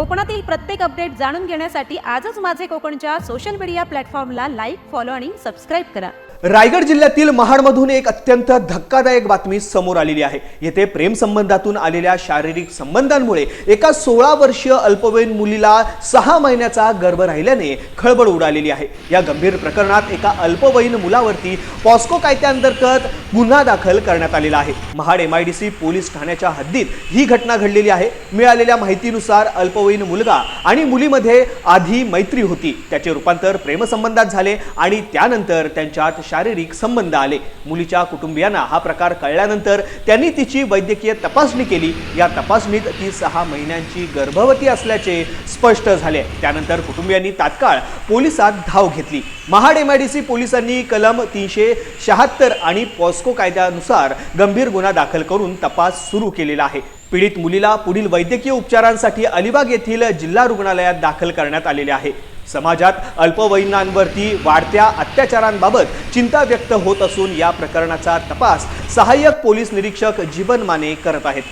कोकणातील प्रत्येक अपडेट जाणून घेण्यासाठी आजच माझे कोकणच्या सोशल मीडिया प्लॅटफॉर्मला लाईक फॉलो आणि सबस्क्राईब करा. रायगड जिल्ह्यातील महाडमधून एक अत्यंत धक्कादायक बातमी समोर आलेली आहे. येथे प्रेमसंबंधातून आलेल्या शारीरिक संबंधांमुळे एका सोळा वर्षीय अल्पवयीन मुलीला सहा महिन्याचा गर्भ राहिल्याने खळबळ उडालेली आहे. या गंभीर प्रकरणात एका अल्पवयीन मुलावरती पॉस्को कायद्याअंतर्गत गुन्हा दाखल करण्यात आलेला आहे. Mahad M I D C police ठाण्याच्या हद्दीत ही घटना घडलेली आहे. मिळालेल्या माहितीनुसार अल्पवयीन मुलगा आणि मुलीमध्ये आधी मैत्री होती. त्याचे रूपांतर प्रेमसंबंधात झाले आणि त्यानंतर त्यांच्यात शारीरिक संबंध आले. मुलीच्या कुटुंबियांना हा प्रकार कळल्यानंतर त्यांनी तिची वैद्यकीय तपासणी केली. या तपासणीत ती सहा महिन्यांची गर्भवती असल्याचे स्पष्ट झाले. त्यानंतर कुटुंबियांनी तात्काळ पोलिसात धाव घेतली. Mahad M I D C पोलिसांनी कलम तीनशे शहात्तर आणि पॉस पॉस्को कायद्यानुसार गंभीर गुन्हा दाखल करून तपास सुरू केलेला आहे. पीडित मुलीला पुढील वैद्यकीय उपचारांसाठी अलिबाग येथील जिल्हा रुग्णालयात दाखल करण्यात आलेले आहे. समाजात अल्पवयीनांवरती वाढत्या अत्याचारांबाबत चिंता व्यक्त होत असून या प्रकरणाचा तपास सहाय्यक पोलीस निरीक्षक जीवन माने करत आहेत.